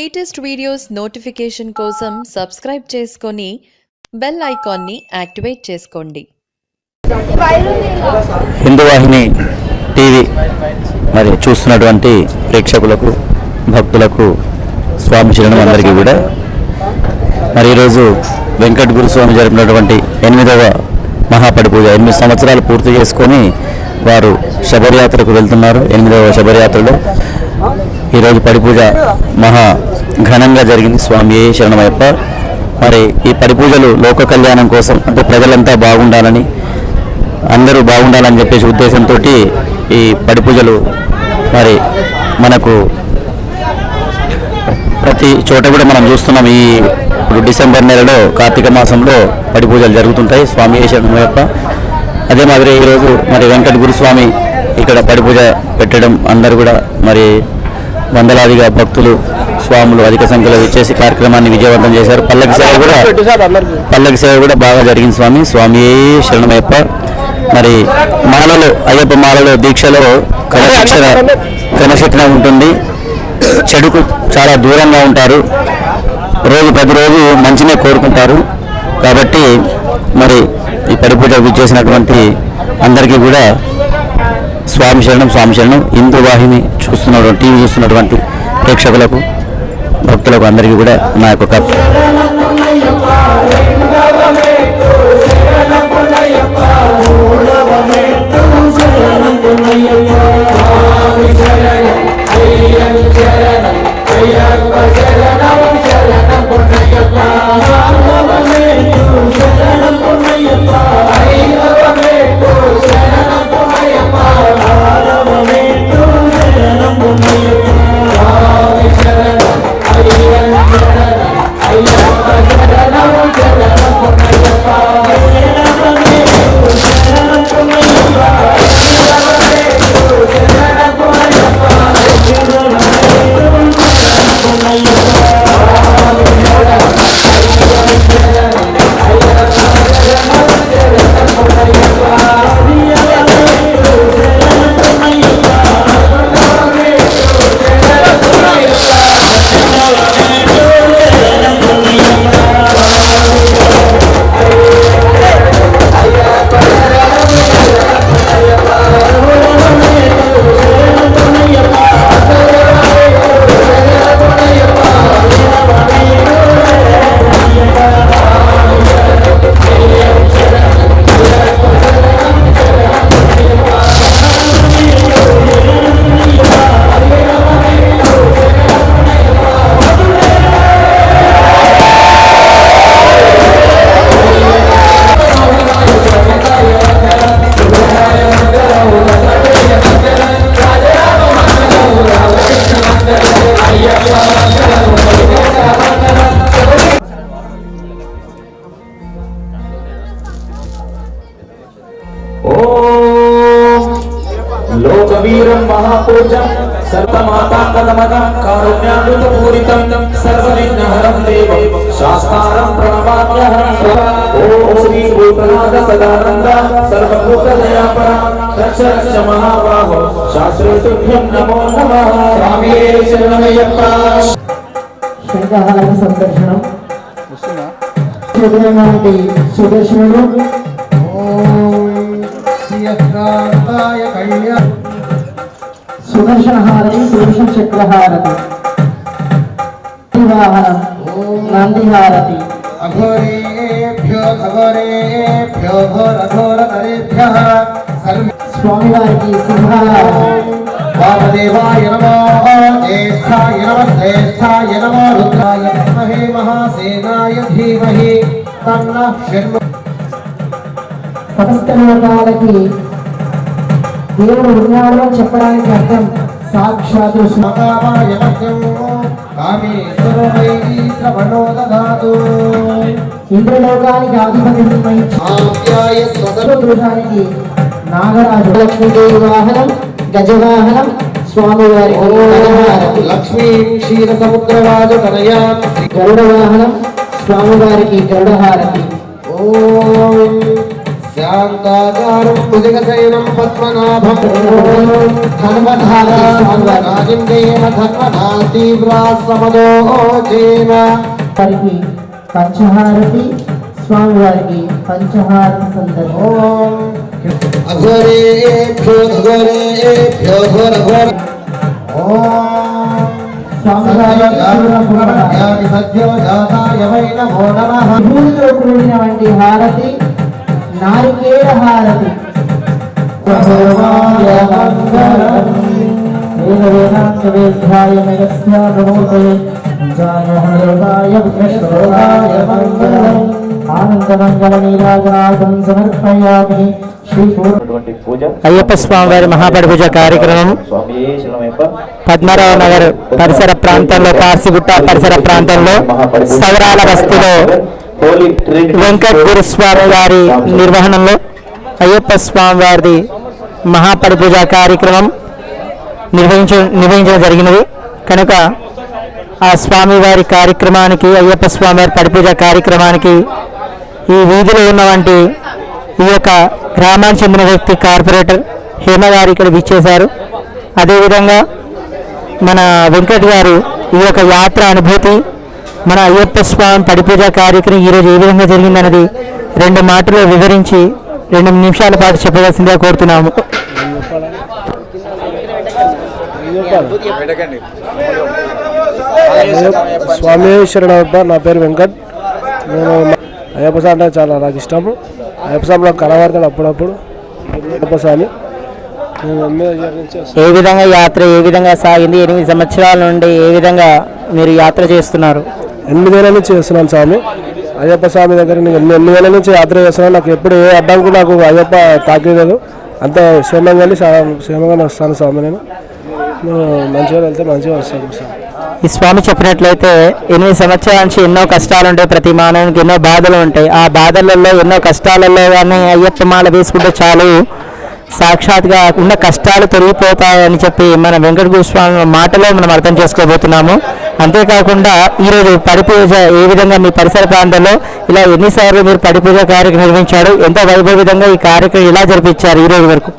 Latest videos notification కోసం subscribe చేసుకొని bell ఐకాన్ని యాక్టివేట్ చేసుకోండి. హిందూ వాహిని టీవీ మరి చూస్తున్నటువంటి ప్రేక్షకులకు భక్తులకు స్వామి శరణం అందరికీ కూడా. మరి ఈరోజు వెంకట గురుస్వామి జరిపినటువంటి ఎనిమిదవ మహాపడి పూజ ఎనిమిది సంవత్సరాలు పూర్తి చేసుకొని వారు శబరియాత్రకు వెళ్తున్నారు. ఎనిమిదవ శబరియాత్రలో ఈరోజు పడిపూజ మహా ఘనంగా జరిగింది స్వామి శరణమయ్యప్ప. మరి ఈ పడి పూజలు లోక కళ్యాణం కోసం అంటే ప్రజలంతా బాగుండాలని అందరూ బాగుండాలని చెప్పేసి ఉద్దేశంతో ఈ పడి పూజలు మరి మనకు ప్రతి చోట కూడా మనం చూస్తున్నాం ఈ ఇప్పుడు డిసెంబర్ నెలలో కార్తీక మాసంలో పడి పూజలు జరుగుతుంటాయి స్వామి శరణమయ్యప్ప. అదే మాదిరి ఈరోజు మరి వెంకట గురుస్వామి ఇక్కడ పడి పూజ పెట్టడం అందరూ కూడా మరి వందలాదిగా భక్తులు స్వాములు అధిక సంఖ్యలో ఇచ్చేసి కార్యక్రమాన్ని విజయవంతం చేశారు. పల్లకి సేవ కూడా పల్లకి సేవ కూడా బాగా జరిగింది స్వామి. స్వామి శరణమయ్యప్ప. మరి మాలలు అయ్యప్ప మాలలో దీక్షలో క్రమశిక్షణ క్రమశిక్షణ ఉంటుంది. చెడుకు చాలా దూరంగా ఉంటారు. రోజు ప్రతిరోజు మంచినే కోరుకుంటారు. కాబట్టి మరి ఈ పడిపూజ చేసినటువంటి అందరికీ కూడా స్వామి శరణం స్వామి శరణం. హిందూ వాహిని చూస్తున్నటువంటి టీవీ చూస్తున్నటువంటి ప్రేక్షకులకు భక్తులకు అందరికీ కూడా నా యొక్క ఓం లోకవీరం మహాపూజం. సర్వమాతాంగమగం కారుణ్యామృతపూరితం. సర్వవిఘ్నహరం దేవం. శాస్త్రారం ప్రణమామ్యహం ఓం శ్రీ భూతనాథ సదానంద. సర్వభూతదయాపర. రక్ష రక్ష మహాబాహో. శాస్త్రేతుభ్యం నమో నమః. స్వామి శరణమయ్యప్ప. శంఖహార సందర్శనం. చదివినటువంటి సుదర్శనుడు సుదర్శన హారతి సుదర్శన చక్రహారతి వాహనం నంది హారతి అఘోరేభ్యో అఘోరేభ్యో సర్వ స్వామివారికి సింహాహారతి వామదేవాయ నమో జ్యేష్ఠాయ నమ శ్రేష్ఠాయ నమో రుద్రాయ మహాసేనాయ ధీమహి తన్నః లోకాలకి దేవుడు ఉన్నాడు అని చెప్పడానికి అర్థం. సాక్షాత్ మహామాయ మధ్యం కామేశ్వరమై శ్రవణో దదాతు ఇంద్రలోకానికి ఆధిపత్యం నాగరాజు. లక్ష్మీదేవి వాహనం గజవాహనం స్వామివారి గజవాహనం లక్ష్మీం క్షీర సముద్రరాజ గరుడ వాహనం స్వామివారికి గరుడహారతి. ఓం శాంతాకారం భుజగశయనం పద్మనాభం ధన్వధారా రాజిందేన ధన్వధా తీవ్రా సమదోచేన వారికి పంచహారతి స్వామివారికి పంచహారతి సందర్భం అఘోరేభ్యో ఘోర ఘోర జాతాయ కూడినటువంటి హారతి నారికేళ హారతి సర్వాయ మంగళం వేద వేదాంత వేద్యాయ మెగస్యామూర్తే జాయ హృదయ విఘ్నశ్రోతాయ మంగళం ఆనందమంగళ నీరాజనాథం సమర్పయామి అయ్యప్ప స్వామి వారి మహాపడి పూజ కార్యక్రమం పద్మారావు నగర్ పరిసర ప్రాంతంలో పార్సిగుట్ట పరిసర ప్రాంతంలో సవరాల బస్తీలో వెంకట్ గురుస్వామి వారి నిర్వహణలో అయ్యప్ప స్వామి వారిది మహాపరిపూజ కార్యక్రమం నిర్వహించ నిర్వహించడం జరిగినది. కనుక ఆ స్వామివారి కార్యక్రమానికి అయ్యప్ప స్వామి వారి కార్యక్రమానికి ఈ వీధిలో ఉన్నవంటి ఈ యొక్క గ్రామానికి చెందిన వ్యక్తి కార్పొరేటర్ హేమ గారు ఇక్కడ విచ్చేశారు. అదేవిధంగా మన వెంకట్ గారు ఈ యొక్క యాత్ర అనుభూతి మన అయ్యప్ప స్వామి పడిపూజ కార్యక్రమం ఈరోజు ఏ విధంగా జరిగిందన్నది రెండు మాటలు వివరించి రెండు నిమిషాల పాటు చెప్పవలసిందిగా కోరుతున్నాము. స్వామి శరణప్ప నా పేరు వెంకట్. నేను అయ్యప్ప స్వామి అంటే చాలా నాకు ఇష్టము. అయ్యప్ప స్వామి నాకు కనబడతాడు అప్పుడప్పుడు. అయ్యప్ప స్వామి. ఏ విధంగా యాత్ర ఏ విధంగా సాగింది ఎనిమిది సంవత్సరాల నుండి ఏ విధంగా మీరు యాత్ర చేస్తున్నారు? ఎనిమిదేళ్ళ నుంచి చేస్తున్నాను స్వామి. అయ్యప్ప స్వామి దగ్గర నేను ఎనిమిది వేల నుంచి యాత్ర చేస్తున్నాను. నాకు ఎప్పుడు ఏ అడ్డంకు నాకు అయ్యప్ప తాకేయలేదు అంత క్షేమంగా వెళ్ళి క్షేమంగానే వస్తాను స్వామి నేను. నేను మంచిగా వెళ్తే మంచిగా వస్తాను స్వామి. ఈ స్వామి చెప్పినట్లయితే ఎనిమిది సంవత్సరాల నుంచి ఎన్నో కష్టాలు ఉంటాయి ప్రతి మానవునికి ఎన్నో బాధలు ఉంటాయి. ఆ బాధలలో ఎన్నో కష్టాలలో కానీ అయ్యప్ప మాల వేసుకుంటే చాలు. సాక్షాత్గా ఉన్న కష్టాలు తొలగిపోతాయని చెప్పి మన వెంకట గురుస్వామి మాటలో మనం అర్థం చేసుకోబోతున్నాము. అంతేకాకుండా ఈరోజు పడిపూజ ఏ విధంగా మీ పరిసర ప్రాంతంలో ఇలా ఎన్నిసార్లు మీరు పడిపూజ కార్యక్రమం నిర్వహించారు? ఎంత వైభవంగా ఈ కార్యక్రమం ఇలా జరిపించారు ఈ రోజు వరకు?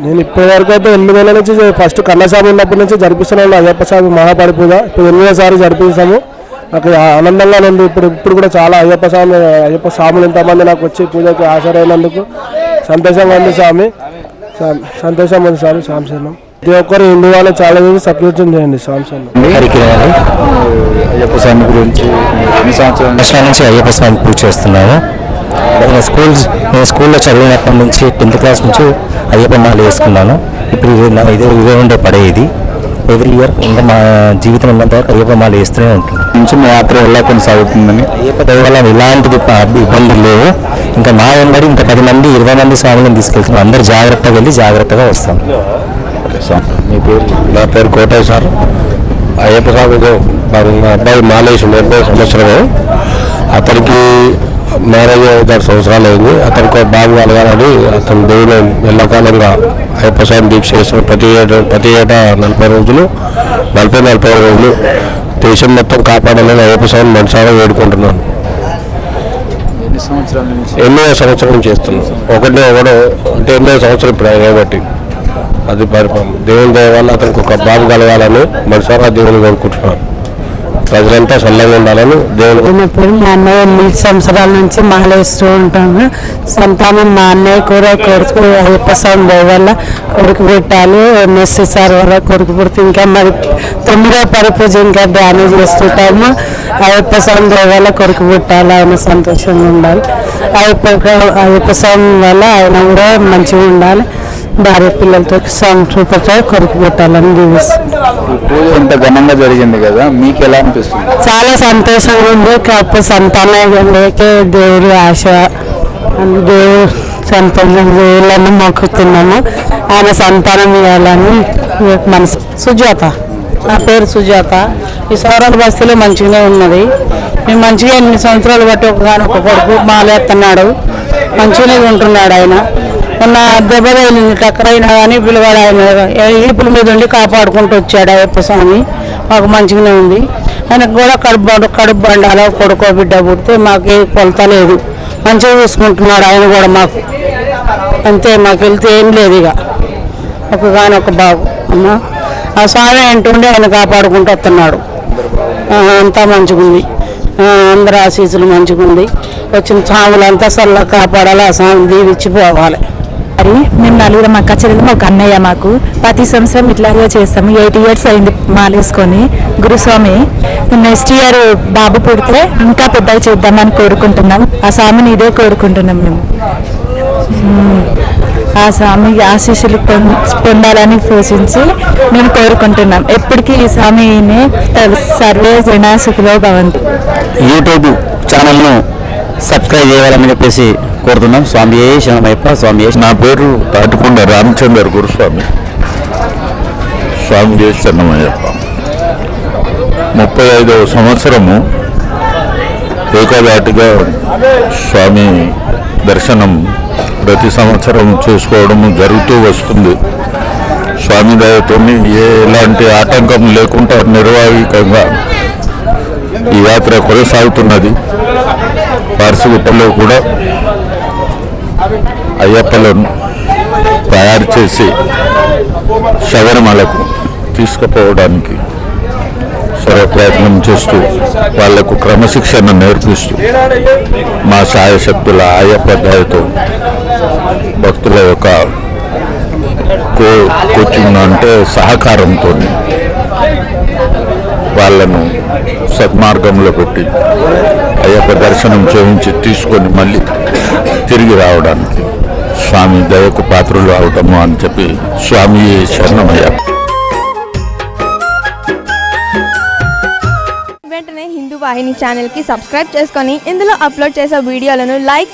నేను ఇప్పటి వరకు అయితే ఎనిమిదేళ్ళ నుంచి ఫస్ట్ కన్నస్వామి ఉన్నప్పటి నుంచి జరిపిస్తున్నాను అయ్యప్ప స్వామి మహాపడిపూజ. ఇప్పుడు ఎనిమిదోసారి జరిపిస్తాము. నాకు ఆనందంగా ఉంది. ఇప్పుడు ఇప్పుడు కూడా చాలా అయ్యప్ప స్వామి అయ్యప్ప స్వాములు ఎంతమంది నాకు వచ్చి పూజకి హాజరైనందుకు సంతోషంగా ఉంది స్వామి. స- సంతోషంగా ఉంది స్వామి స్వామి శరణం. ప్రతి ఒక్కరు హిందూ వాళ్ళు చాలా చేసి సత్యోచం చేయండి కార్యక్రమాలు అయ్యప్ప స్వామి గురించి సంవత్సరాల నుంచి అయ్యప్ప స్వామి పూజ చేస్తున్నాము నేను స్కూల్ నేను స్కూల్లో చదివినప్పటి నుంచి టెన్త్ క్లాస్ నుంచి అయ్యప్ప మాల వేసుకున్నాను. ఇప్పుడు ఇది నా ఇదే ఇదే ఉండే పడే ఇది. ఎవ్రీ ఇయర్ ఇంకా మా జీవితం ఉన్నంత వరకు అయ్యప్ప మాల వేస్తూనే ఉంటుంది. నుంచి మా యాత్ర ఎలా కొనసాగుతుందని అయ్యప్ప దయ వల్ల ఇలాంటిది ప- ఇబ్బందులు లేవు. ఇంకా మా వెంబడి ఇంకా పది మంది ఇరవై మంది స్వాములను తీసుకెళ్తున్నాం. అందరు జాగ్రత్తగా వెళ్ళి జాగ్రత్తగా వస్తాం. మీ పేరు? నా పేరు కోటయ్య సార్. అయ్యప్ప స్వామికి మా అబ్బాయి మాలేసి ఎనభై సంవత్సరము. అతనికి మ్యారేజ్ ఐదారు సంవత్సరాలు అయింది. అతనికి బాబు కలగాలని అతను దేవుని ఎల్లకాలంగా అయ్యప్ప స్వామి దీక్ష చేస్తున్న ప్రతి ఏటా ప్రతి ఏటా నలభై రోజులు నలభై నలభై రోజులు దేశం మొత్తం కాపాడాలని అయ్యప్ప స్వామి మనసారా వేడుకుంటున్నాను. ఎన్ని సంవత్సరాల నుంచి? సంవత్సరం చేస్తున్నాం. ఒకటి ఒకడు అంటే ఎన్నో సంవత్సరం ఇప్పుడు కాబట్టి. అది పరిపాలన. దేవుని దయ వల్ల అతనికి ఒక బాబు కలగాలని మనసారా దేవుని కోరుకుంటున్నాను. ప్రజలంతా చల్లగా ఉండాలని దేవుని ఇప్పుడు మా అన్నయ్య ఎనిమిది సంవత్సరాల నుంచి మహలేస్తూ ఉంటాము సంతానం మా అన్నయ్య కూడా కొడుకు అయ్యప్ప స్వామి దయ వల్ల కొడుకు పెట్టాలి. ఎంఎస్సీ సార్ వల్ల కొడుకు పుడితే ఇంకా మరి తొమ్మిదో పరిపూజ ఇంకా డ్యామేజ్ చేస్తుంటాము. అయ్యప్ప స్వామి దయ వల్ల కొడుకు పుట్టాలి. ఆయన సంతోషంగా ఉండాలి. అయ్యప్ప అయ్యప్ప స్వామి వల్ల ఆయన కూడా మంచిగా ఉండాలి. భార్య పిల్లలతో సంతృప్తితో కొడుకు పుట్టాలని పూజ ఇంత ఘనంగా జరిగింది కదా మీకు ఎలా అనిపిస్తుంది? చాలా సంతోషంగా ఉంది. కాకపోతే సంతానం లేకే దేవుడు ఆశ. దేవుడు సంతానం దేవుళ్ళని మొక్కుతున్నాము. ఆయన సంతానం ఇవ్వాలని మనసు. సుజాత నా పేరు సుజాత. ఈ సౌరాల బస్తీలో మంచిగానే ఉన్నది. మేము మంచిగా ఎన్ని సంవత్సరాలు బట్టి ఒక ఒక కొడుకు మాలేస్తున్నాడు మంచిగానే ఉంటున్నాడు ఆయన. మొన్న దెబ్బ తగిలింది టక్కరైనా అయినా కానీ పిల్లవాడు ఆయన ఈపుల మీద ఉండి కాపాడుకుంటూ వచ్చాడు అయ్యప్ప స్వామి. మాకు మంచిగానే ఉంది. ఆయనకు కూడా కడుపు కడుపు బండాలో కొడుకో బిడ్డ పుడితే మాకు ఏ కొలత లేదు. మంచిగా చూసుకుంటున్నాడు ఆయన కూడా మాకు. అంతే మాకు వెళ్తే ఏం లేదు ఇక. ఒకగాని ఒక బాబు. అమ్మ. ఆ స్వామి అంటుండే ఆయన కాపాడుకుంటూ వస్తున్నాడు. అంతా మంచిగుంది. అందరు ఆశీసులు మంచిగుంది. వచ్చిన స్వాములంతా సల్ల కాపాడాలి ఆ స్వామి దీవిచ్చి పోవాలి మరి మేము నలుగురం అక్క చెల్లెలు ఒక అన్నయ్య మాకు. ప్రతి సంవత్సరం ఇట్లాగే చేస్తాము. ఎయిట్ ఇయర్స్ అయింది మాలేసుకొని గురుస్వామి. నెక్స్ట్ ఇయర్ బాబు పుడితే ఇంకా పెద్దగా చేద్దామని కోరుకుంటున్నాం. ఆ స్వామిని ఇదే కోరుకుంటున్నాం మేము. ఆ స్వామి ఆశీస్సులు పొందాలని పోషించి మేము కోరుకుంటున్నాం. ఎప్పటికీ ఈ స్వామిని సర్వే జనా భవంతి భవంతు. యూట్యూబ్ ఛానల్ను సబ్స్క్రైబ్ చేయాలని చెప్పేసి కోరుతున్నాం. స్వామి ఏ శరణమయ్యప్ప స్వామి నా పేరు తాటికొండ రామచంద్ర గురుస్వామి. స్వామి చేస్తున్నామయ్యప్ప ముప్పై ఐదవ సంవత్సరము ఏకదాటిగా స్వామి దర్శనం ప్రతి సంవత్సరం చేసుకోవడం జరుగుతూ వస్తుంది. స్వామి దయతో ఏ ఎలాంటి ఆటంకం లేకుండా నిర్వాహికంగా ఈ యాత్ర కొనసాగుతున్నది. పార్సిగుట్టలో కూడా అయ్యప్పలను తయారు చేసి శబరిమలకు తీసుకుపోవడానికి సర్వ ప్రయత్నం చేస్తూ వాళ్ళకు క్రమశిక్షణ నేర్పిస్తూ మా సాయశక్తుల అయ్యప్ప దయతో భక్తుల యొక్క కో అంటే సహకారంతో వాళ్ళను సత్మార్గంలో పెట్టి అయ్యప్ప దర్శనం చేయించి తీసుకొని మళ్ళీ తిరిగి రావడానికి స్వామి దయకు పాత్రలు అవటము అని చెప్పి స్వామి శరణమయ్య వెంటనే హిందూ వాహిని ఛానల్కి సబ్స్క్రైబ్ చేసుకొని ఇందులో అప్లోడ్ చేసే వీడియోలను లైక్